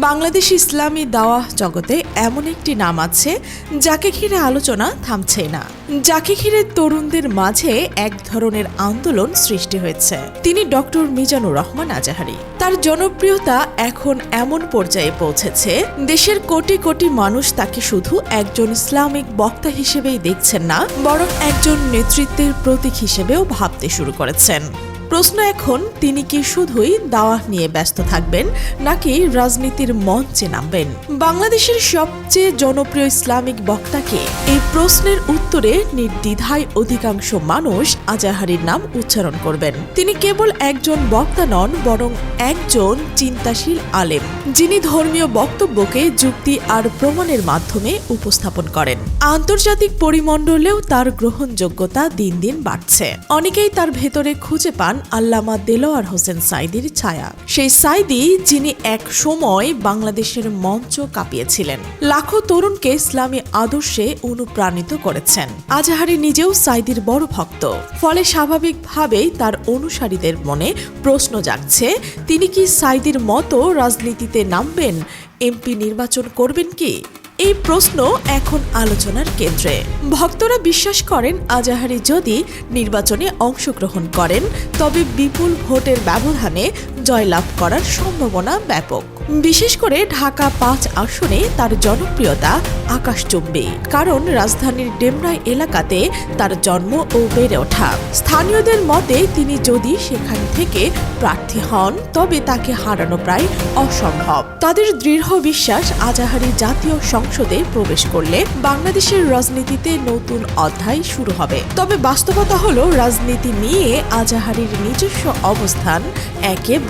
বাংলাদেশ ইসলামী দাওয়া জগতে এমন একটি নাম আছে, যাকে ঘিরে আলোচনা থামছে না। যাকে ঘিরে তরুণদের মাঝে এক ধরনের আন্দোলন সৃষ্টি হয়েছে। তিনি ডক্টর মিজানুর রহমান আজাহারি। তার জনপ্রিয়তা এখন এমন পর্যায়ে পৌঁছেছে, দেশের কোটি কোটি মানুষ তাকে শুধু একজন ইসলামিক বক্তা হিসেবেই দেখছেন না, বরং একজন নেতৃত্বের প্রতীক হিসেবেও ভাবতে শুরু করেছেন। প্রশ্ন এখন, তিনি কি শুধুই দাওয়া নিয়ে ব্যস্ত থাকবেন, নাকি রাজনীতির মঞ্চে নামবেন? বাংলাদেশের সবচেয়ে জনপ্রিয় ইসলামিক বক্তাকে এই প্রশ্নের উত্তরে নির্দ্বিধায় অধিকাংশ মানুষ আজাহারির নাম উচ্চারণ করবেন। তিনি কেবল একজন বক্তা নন, বরং একজন চিন্তাশীল আলেম, যিনি ধর্মীয় বক্তব্যকে যুক্তি আর প্রমাণের মাধ্যমে উপস্থাপন করেন। আন্তর্জাতিক পরিমণ্ডলেও তার গ্রহণযোগ্যতা দিন দিন বাড়ছে। অনেকেই তার ভেতরে খুঁজে পান আল্লামা দেলোয়ার হোসেন সাইদির ছায়া। সেই সাইদি যিনি এক সময় বাংলাদেশের মঞ্চ কাঁপিয়েছিলেন। লাখো তরুণকে ইসলামী আদর্শে অনুপ্রাণিত করেছেন। আজাহারি নিজেও সাইদির বড় ভক্ত। ফলে স্বাভাবিকভাবেই তার অনুসারীদের মনে প্রশ্ন জাগছে, তিনি কি সাইদির মতো রাজনীতিতে নামবেন? এমপি নির্বাচন করবেন কি? এই প্রশ্ন এখন আলোচনার কেন্দ্রে। ভক্তরা বিশ্বাস করেন আজাহারি যদি নির্বাচনে অংশগ্রহণ করেন, তবে বিপুল ভোটের ব্যবধানে জয়লাভ করার সম্ভাবনা ব্যাপক। বিশেষ করে ঢাকা পাঁচ আসনে তার জনপ্রিয়তা আকাশচুম্বী কারণ রাজধানীর ডেমরাই এলাকাতে তার জন্ম ও বেড়ে ওঠা। স্থানীয়দের মতে তিনি যদি সেখান থেকে প্রার্থী হন, তবে তাকে হারানো প্রায় অসম্ভব। তাদের দৃঢ় বিশ্বাস আজাহারি জাতীয় সংসদে প্রবেশ করলে বাংলাদেশের রাজনীতিতে নতুন অধ্যায় শুরু হবে। তবে বাস্তবতা হলো, রাজনীতি নিয়ে আজাহারির নিজস্ব অবস্থান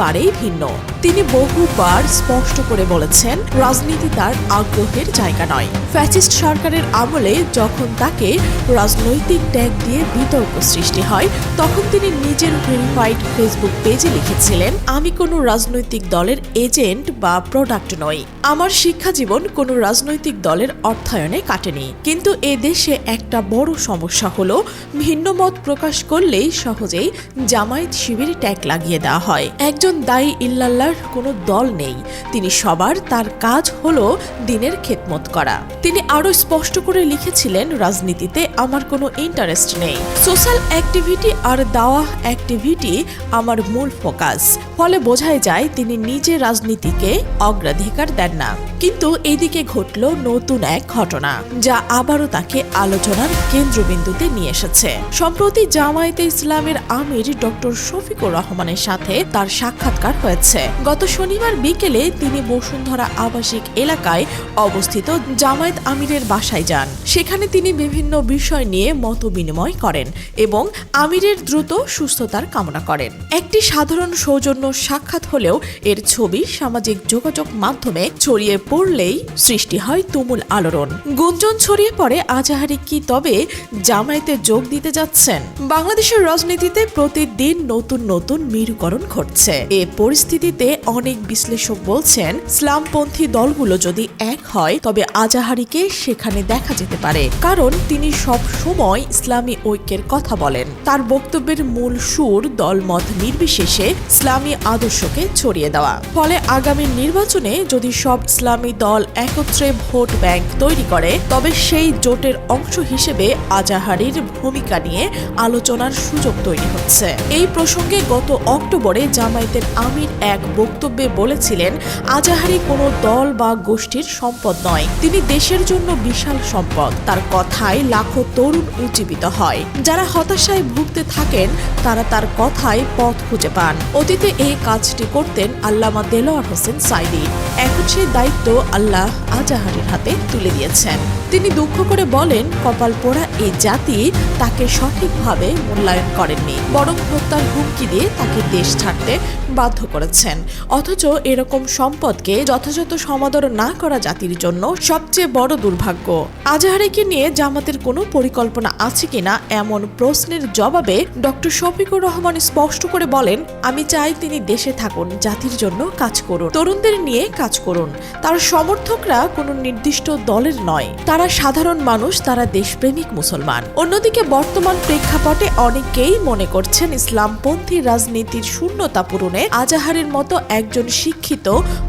একেবারেই ভিন্ন। তিনি বহুবার স্পষ্ট করে বলেছেন, রাজনীতি তার আগ্রহের জায়গা নয়। ফ্যাসিস্ট সরকারের আমলে যখন তাকে রাজনৈতিক ট্যাগ দিয়ে বিতর্ক সৃষ্টি হয়, তখন তিনি নিজের ভেরিফাইড ফেসবুক পেজে লিখেছিলেন, আমি কোনো রাজনৈতিক দলের এজেন্ট বা প্রোডাক্ট নই। আমার শিক্ষা জীবন কোনো রাজনৈতিক দলের অর্থায়নে কাটেনি। কিন্তু এ দেশে একটা বড় সমস্যা হলো, ভিন্ন মত প্রকাশ করলেই সহজেই জামায়াত শিবির ট্যাগ লাগিয়ে দেওয়া হয়। একজন দায়ী ইল্লাল্লাহর কোনো দল নেই। তিনি সবার, তার কাজ হলো দিনের খেদমত করা। তিনি আরও স্পষ্ট করে লিখেছিলেন, রাজনীতিতে আমার কোনো ইন্টারেস্ট নেই। সোশ্যাল অ্যাক্টিভিটি আর দাওয়া অ্যাক্টিভিটি আমার মূল ফোকাস ফলে বোঝাই যায়, তিনি নিজে রাজনীতিকে অগ্রাধিকার দেন না। কিন্তু এদিকে ঘটল নতুন এক ঘটনা, যা আবারও তাকে আলোচনার কেন্দ্রবিন্দুতে নিয়ে এসেছে। সম্প্রতি জামায়াতে ইসলামের আমির ডক্টর শফিকুর রহমানের সাথে তার সাক্ষাৎকার হয়েছে। গত শনিবার বিকেলে তিনি বসুন্ধরা আবাসিক এলাকায় অবস্থিত জামায়াত আমিরের বাসায় যান। সেখানে তিনি বিভিন্ন বিষয় নিয়ে মত বিনিময় করেন এবং আমিরের দ্রুত সুস্থতার কামনা করেন। একটি সাধারণ সৌজন্য সাক্ষাৎ হলেও এর ছবি সামাজিক যোগাযোগ মাধ্যমে ছড়িয়ে পড়লেই সৃষ্টি হয় তুমুল আলোড়ন। গুঞ্জন ছড়িয়ে পড়ে, আজাহারি কি তবে জামায়াতে যোগ দিতে যাচ্ছেন? বাংলাদেশের রাজনীতিতে প্রতিদিন নতুন নতুন মেরুকরণ ঘটছে। এ পরিস্থিতিতে অনেক বিশ্লেষক বলছেন ইসলামপন্থী দলগুলো যদি এক হয়, তবে আজাহারিকে সেখানে দেখা যেতে পারে, কারণ তিনি সব সময় ইসলামী ঐক্যের কথা বলেন। তার বক্তব্যের মূল সুর দলমত নির্বিশেষে ইসলামী আদর্শকে ছড়িয়ে দেওয়া। ফলে আগামী নির্বাচনে যদি সব ইসলামী দল একত্রে ভোট ব্যাংক তৈরি করে, তবে সেই জোটের অংশ হিসেবে আজাহারির ভূমিকা নিয়ে আলোচনার সুযোগ তৈরি হচ্ছে। এই প্রসঙ্গে গত অক্টোবরে জামায়াতের আমির এক বক্তব্যে বলেছিলেন, আজাহারি কোনো দল বা গোষ্ঠীর সম্পদ নয়। তিনি দেশের জন্য বিশাল সম্পদ। তার কথায় লাখো তরুণ উজ্জীবিত হয়। যারা হতাশায় ভুগতে থাকেন, তারা তার কথায় পথ খুঁজে পান। অতীতে এই কাজটি করতেন আল্লামা দেলোয়ার হোসেন সাইদি। এখন সেই দায়িত্ব আল্লাহ আজাহারের হাতে তুলে দিয়েছেন। তিনি দুঃখ করে বলেন, কপাল পোড়া এই জাতি তাকে সঠিকভাবে মূল্যায়ন করেননি। বরং হত্যার হুমকি দিয়ে তাকে দেশ ছাড়তে বাধ্য করেছেন। অথচ এরকম সম্পদকে যথাযথ সমাদর না করা করা জাতির জন্য সবচেয়ে বড় দুর্ভাগ্য। আজাহারিকে নিয়ে জামাতের কোনো পরিকল্পনা আছে কিনা এমন প্রশ্নের জবাবে ডক্টর শফিকুর রহমান স্পষ্ট করে বলেন, আমি চাই তিনি দেশে থাকুন, জাতির জন্য কাজ করুন, তরুণদের নিয়ে কাজ করুন। তার সমর্থকরা কোনো নির্দিষ্ট দলের নয়। তারা সাধারণ মানুষ, তারা দেশপ্রেমিক মুসলমান। অন্যদিকে বর্তমান প্রেক্ষাপটে অনেকেই মনে করছেন, ইসলামপন্থী রাজনীতির শূন্যতা পূরণে আজাহারের মতো একজন শিক্ষিত,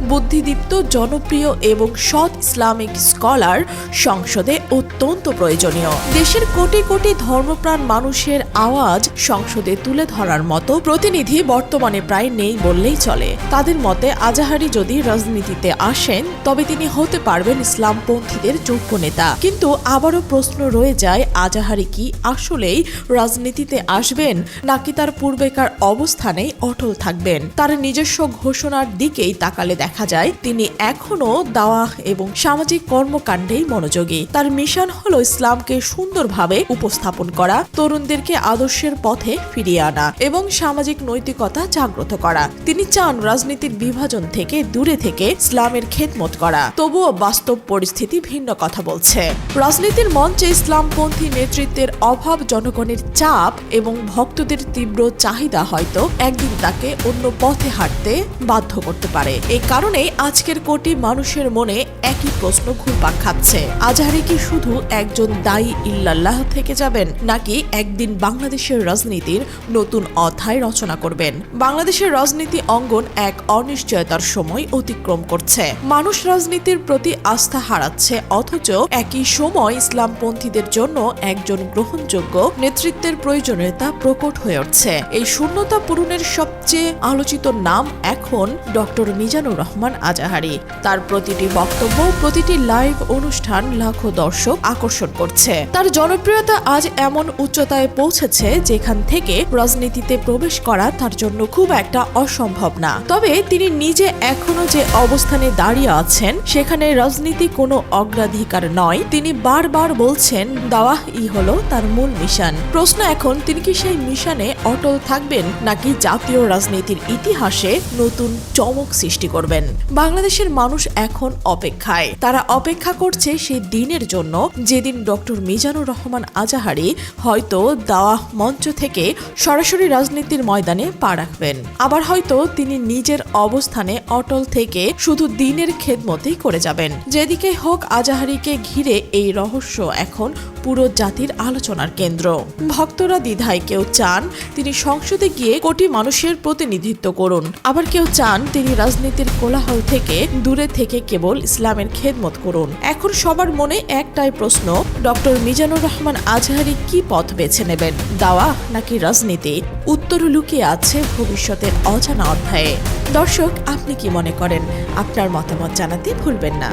বুদ্ধিদীপ্ত, জনপ্রিয় এবং সৎ ইসলামিক স্কলার সংসদে অত্যন্ত প্রয়োজনীয়। দেশের কোটি কোটি ধর্মপ্রাণ মানুষের আওয়াজ সংসদে তুলে ধরার মতো প্রতিনিধি বর্তমানে প্রায় নেই বললেই চলে। তাদের মতে আজাহারি যদি রাজনীতিতে আসেন, তবে তিনি হতে পারবেন ইসলামপন্থীদের যোগ্য নেতা। কিন্তু আবারও প্রশ্ন রয়ে যায়, আজাহারি কি আসলেই রাজনীতিতে আসবেন, নাকি তার পূর্বেকার অবস্থানেই অটল থাকবেন? তার নিজস্ব ঘোষণার দিকেই তাকালে দেখা যায়, তিনি এখনও দাওয়া এবং সামাজিক কর্মকাণ্ডেই মনোযোগী। তার মিশন হল ইসলামকে সুন্দরভাবে উপস্থাপন করা, তরুণদেরকে আদর্শের পথে ফিরিয়ে আনা এবং সামাজিক নৈতিকতা জাগ্রত করা। তিনি চান রাজনীতির বিভাজন থেকে দূরে থেকে ইসলামের খেদমত করা। তবুও বাস্তব পরিস্থিতি ভিন্ন কথা বলছে। রাজনীতির মঞ্চে ইসলামপন্থী নেতৃত্বের অভাব জনগণের চাপ এবং ভক্তদের তীব্র চাহিদা হয়তো একদিন তাকে অন্য পথে হাঁটতে বাধ্য করতে পারে। এই কারণেই আজকের কোটি মানুষের মনে একই প্রশ্ন ঘুরপাক খাচ্ছে। আজহারি কি শুধু একজন দায়ী ইল্লাল্লাহ থেকে যাবেন, নাকি একদিন বাংলাদেশের রাজনীতির নতুন অধ্যায় রচনা করবেন? বাংলাদেশের রাজনীতি অঙ্গন এক অনিশ্চয়তার সময় অতিক্রম করছে। মানুষ রাজনীতির প্রতি আস্থা হারাচ্ছে, অথচ একই সময় ইসলামপন্থীদের জন্য একজন গ্রহণযোগ্য নেতৃত্বের প্রয়োজনীয়তা প্রকট হয়ে উঠছে। এই শূন্যতা পূরণের সবচেয়ে আলোচিত নাম এখন ডক্টর মিজানুর রহমান আজাহারি। তার প্রতিটি বক্তব্য, প্রতিটি লাইভ অনুষ্ঠান লাখো দর্শক আকর্ষণ করছে। তার জনপ্রিয়তা আজ এমন উচ্চতায় পৌঁছেছে যেখান থেকে রাজনীতিতে প্রবেশ করা তার জন্য খুব একটা অসম্ভব না। তবে তিনি নিজে এখনও যে অবস্থানে দাঁড়িয়ে আছেন, সেখানে রাজনীতি কোনো অগ্রাধিকার নয়। তিনি বারবার বলছেন, দাওয়াহ ই হলো তার মূল মিশন। প্রশ্ন এখন, তিনি কি সেই মিশনে অটল থাকবেন নাকি জাতীয় রাজনীতির ইতিহাসে নতুন চমক সৃষ্টি করবেন? বাংলাদেশের মানুষ এখন অপেক্ষায়। তারা অপেক্ষা করছে সেই দিনের জন্য, যেদিন ডক্টর মিজানুর রহমান আজাহারি হয়তো দাওয়াহ মঞ্চ থেকে সরাসরি রাজনীতির ময়দানে পা রাখবেন। আবার হয়তো তিনি নিজের অবস্থানে অটল থেকে শুধু দিনের খেদমতেই করে যাবেন। যেদিকে হোক আজাহারিকে ঘিরে এই রহস্য এখন পুরো জাতির আলোচনার কেন্দ্র। ভক্তরা দ্বিধায় কেউ চান তিনি সংসদে গিয়ে কোটি মানুষের প্রতিনিধিত্ব করুন। আবার কেউ চান তিনি রাজনীতির কোলাহল থেকে দূরে থেকে কেবল ইসলামের খেদমত করুন। এখন সবার মনে একটাই প্রশ্ন, ডক্টর মিজানুর রহমান আজহারি কি পথ বেছে নেবেন? দাওয়া নাকি রাজনীতি? উত্তর লুকিয়ে আছে ভবিষ্যতের অজানা অধ্যায়ে। দর্শক, আপনি কি মনে করেন? আপনার মতামত জানাতে ভুলবেন না।